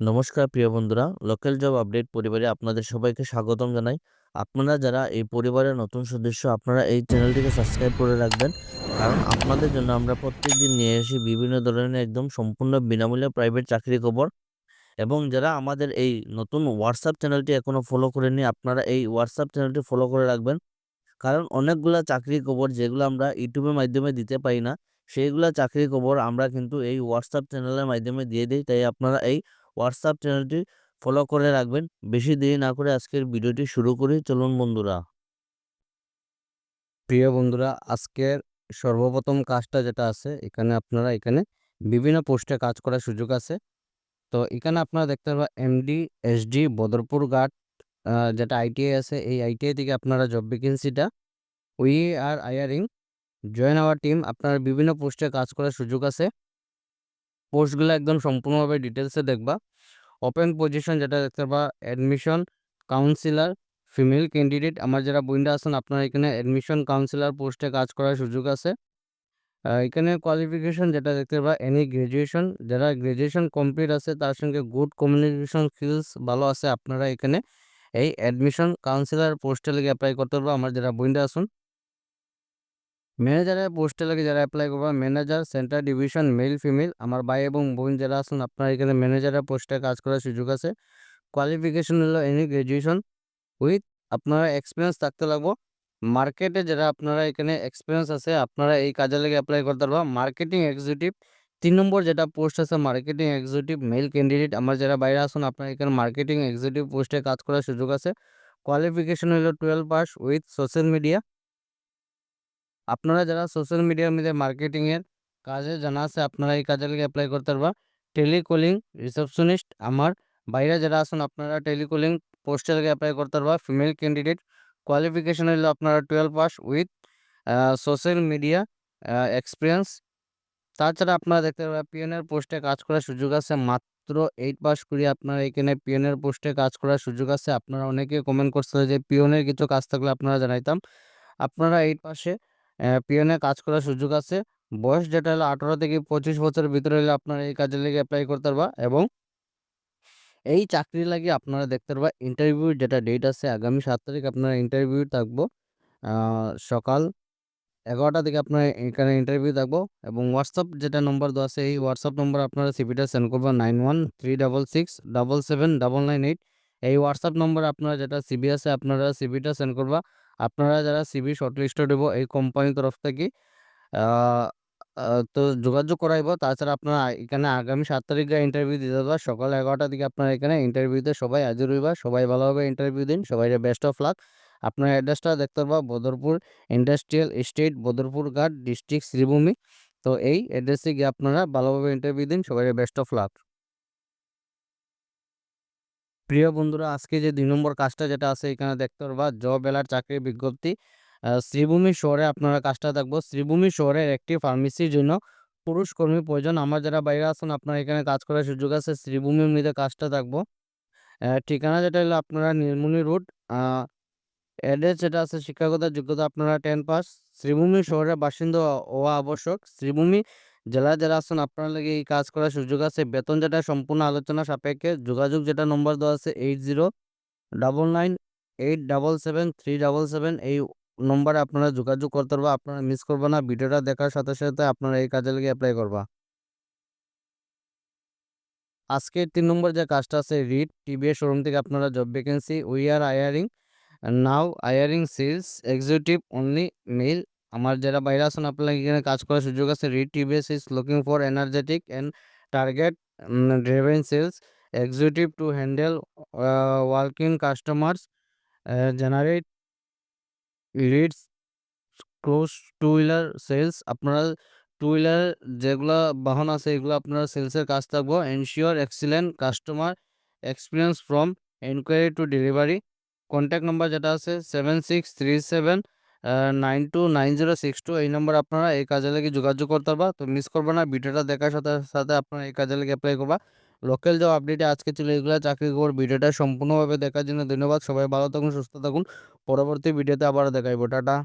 নমস্কার প্রিয় বন্ধুরা লোকাল জব আপডেট পরিবারে আপনাদের সবাইকে স্বাগতম জানাই। আপনারা যারা এই পরিবারের নতুন সদস্য, আপনারা এই চ্যানেলটিকে সাবস্ক্রাইব করে রাখবেন। কারণ আপনাদের জন্য আমরা প্রত্যেকদিন নিয়ে আসি বিভিন্ন ধরনের একদম সম্পূর্ণ বিনামূল্যে প্রাইভেট চাকরি খবর। এবং যারা আমাদের এই নতুন হোয়াটসঅ্যাপ চ্যানেলটি এখনও ফলো করেনি আপনারা এই হোয়াটসঅ্যাপ চ্যানেলটি ফলো করে রাখবেন। কারণ অনেকগুলা চাকরি খবর যেগুলো আমরা ইউটিউবের মাধ্যমে দিতে পারি না, সেইগুলা চাকরি খবর আমরা কিন্তু এই হোয়াটসঅ্যাপ চ্যানেলের মাধ্যমে দিয়ে দিই। তাই আপনারা এই হোয়াটসঅ্যাপ চ্যানেলটি ফলো করে রাখবেন। বেশি দেরি না করে আজকের ভিডিওটি শুরু করি। চলুন বন্ধুরা। প্রিয় বন্ধুরা, আজকের সর্বপ্রথম কাজটা যেটা আছে, এখানে আপনারা এখানে বিভিন্ন পোস্টে কাজ করার সুযোগ আছে। তো এখানে আপনারা দেখতে পারবেন এমডি এসডি বদরপুর ঘাট যেটা আইটিআই আছে, এই আইটিআই থেকে আপনারা job ভ্যাকেন্সিটা we are hiring join our team আপনার বিভিন্ন পোস্টে কাজ করার সুযোগ আছে। পোস্টগুলো একদম সম্পূর্ণভাবে ডিটেলসে দেখবা। ওপেন পজিশন যেটা দেখতে পাবা অ্যাডমিশন কাউন্সিলার ফিমেল ক্যান্ডিডেট আমার যারা বইন্ডা আছেন, আপনার এখানে অ্যাডমিশন কাউন্সিলর পোস্টে কাজ করার সুযোগ আছে। এখানে কোয়ালিফিকেশন যেটা দেখতে পাবা এনি গ্র্যাজুয়েশন যারা গ্র্যাজুয়েশন কমপ্লিট আছে, তার সঙ্গে গুড কমিউনিকেশন স্কিলস ভালো আছে, আপনারা এখানে এই অ্যাডমিশন কাউন্সিলর পোস্টে লেগে অ্যাপ্লাই করতে পারব। আমার যারা বইন্ডা আসুন ম্যানেজারের পোস্টে লাগে যারা অ্যাপ্লাই করবে manager centre division male female আমার ভাই এবং বোন যারা আছেন, আপনার এখানে ম্যানেজারের পোস্টে কাজ করার সুযোগ আছে। কোয়ালিফিকেশন হলো এনি গ্র্যাজুয়েশন উইথ আপনারা এক্সপিরিয়েন্স থাকতে লাগবো। মার্কেটে যারা আপনারা এখানে এক্সপিরিয়েন্স আছে, আপনারা এই কাজে লেগে অ্যাপ্লাই করতে পারব। মার্কেটিং এক্সিকিউটিভ তিন নম্বর যেটা পোস্ট আছে মার্কেটিং এক্সিকিউটিভ মেল ক্যান্ডিডেট আমার যারা বাইরে আসুন আপনার এখানে মার্কেটিং এক্সিকিউটিভ পোস্টে কাজ করার সুযোগ আছে। কোয়ালিফিকেশন হলো twelve pass with social media আপনারা যারা সোশ্যাল মিডিয়ার মধ্যে মার্কেটিংয়ের কাজে জানা আছে, আপনারা এই কাজের লেগে অ্যাপ্লাই করতে পারবা। টেলিকলিং রিসেপশনিস্ট আমার বাইরে যারা আছেন, আপনারা টেলিকলিং পোস্টে লেগে অ্যাপ্লাই করতে পারবা। ফিমেল ক্যান্ডিডেট কোয়ালিফিকেশন হলো আপনারা twelve pass with social media experience তাছাড়া আপনারা দেখতে পাবেন পিএনের পোস্টে কাজ করার সুযোগ আছে। মাত্র এইট পাস করে আপনারা এখানে পিএনের পোস্টে কাজ করার সুযোগ আছে। আপনারা অনেকে কমেন্ট করছে যে পিওনের কিছু কাজ থাকলে আপনারা জানাইতাম। আপনারা এইট পাশে পিওনে কাজ করার সুযোগ আছে। বয়স যেটা হলো আঠারো থেকে পঁচিশ বছরের ভিতরে হলে আপনারা এই কাজে লেগে অ্যাপ্লাই করতে পারবা এবং এই চাকরি লাগে আপনারা দেখতে পারবা ইন্টারভিউ যেটা ডেট আছে আগামী সাত তারিখ আপনারা ইন্টারভিউ থাকব। সকাল এগারোটা থেকে আপনার এখানে ইন্টারভিউ থাকব এবং হোয়াটসঅ্যাপ যেটা নম্বর দেওয়া আছে এই হোয়াটসঅ্যাপ নম্বর আপনারা সিভিটা সেন্ড করবেন nine one three double six double seven double nine eight এই হোয়াটসঅ্যাপ নম্বর আপনারা যেটা সিবি আছে আপনারা সিবিটা সেন্ড করবা। আপনারা যারা সিভি শর্টলিস্টেড হইব এই কোম্পানির তরফ থেকে তো যোগাযোগ করাইব। তাছাড়া আপনারা এখানে আগামী সাত তারিখে ইন্টারভিউ দিতে দেবা সকাল এগারোটার দিকে আপনারা এখানে ইন্টারভিউতে সবাই হাজির হইবা। সবাই ভালোভাবে ইন্টারভিউ দিন। সবাই বেস্ট অফ লাক আপনার অ্যাড্রেসটা দেখতে পাবা বদরপুর ইন্ডাস্ট্রিয়াল এস্টেট বদরপুর ঘাট ডিস্ট্রিক্ট শ্রীভূমি। তো এই অ্যাড্রেসে গিয়ে আপনারা ভালোভাবে ইন্টারভিউ দিন। সবাই বেস্ট অফ লাক প্রিয় বন্ধুরা, আজকে যে দুই নম্বর কাজটা যেটা আছে, এখানে দেখতে পারবা, জব এলার চাকরির বিজ্ঞপ্তি। শ্রীভূমি শহরে আপনারা কাজটা দেখব। শ্রীভূমি শহরের একটি ফার্মেসির জন্য পুরুষ কর্মী প্রয়োজন। আমার যারা বাইরে আছেন, আপনারা এখানে কাজ করার সুযোগ আছে। শ্রীভূমির মধ্যে কাজটা থাকব ঠিকানা যেটা হলো আপনারা নীলমণি রোড। অ্যাড্রেস যেটা আছে, শিক্ষাগত যোগ্যতা আপনারা টেন পাস শ্রীভূমি শহরের বাসিন্দা হওয়া আবশ্যক। শ্রীভূমি জেলা যারা আছেন, আপনার লাগে এই কাজ করার সুযোগ আছে। বেতন যেটা, সম্পূর্ণ আলোচনা সাপেক্ষে। যোগাযোগ যেটা নম্বর দেওয়া আছে eight zero, double nine, eight double seven, three double seven, এই নম্বরে আপনারা যোগাযোগ করতে পারবা। আপনারা মিস করবে না। ভিডিওটা দেখার সাথে সাথে আপনারা এই কাজে লেগে অ্যাপ্লাই করবা। আজকে তিন নম্বর যে কাজটা আছে রিড টিভিএস শোরুম থেকে আপনারা job vacancy we are hiring now hiring sales executive only male আমার যারা বাইরে আছেন, আপনারা এখানে কাজ করার সুযোগ আছে? Reed TVS is looking for energetic and target driven sales executive to handle working customers generate leads close two wheeler sales আপনারা টু হুইলার যেগুলো বাহন আছে, এগুলো আপনারা সেলসের কাজ থাকব। Ensure excellent customer experience from enquiry to delivery contact number যেটা আছে seven six three seven nine two nine zero six two এই নম্বর আপনারা এই কাজে লাগে যোগাযোগ করতে পারবা। তো মিস করবে না ভিডিওটা দেখার সাথে সাথে আপনারা এই কাজে লাগে অ্যাপ্লাই করবা। লোকাল জব আপডেটে আজকে ছিল এগুলো চাকরি খবর ভিডিওটা সম্পূর্ণভাবে দেখার জন্য ধন্যবাদ। সবাই ভালো থাকুন, সুস্থ থাকুন। পরবর্তী ভিডিওতে আবার দেখাইবো। টাটা।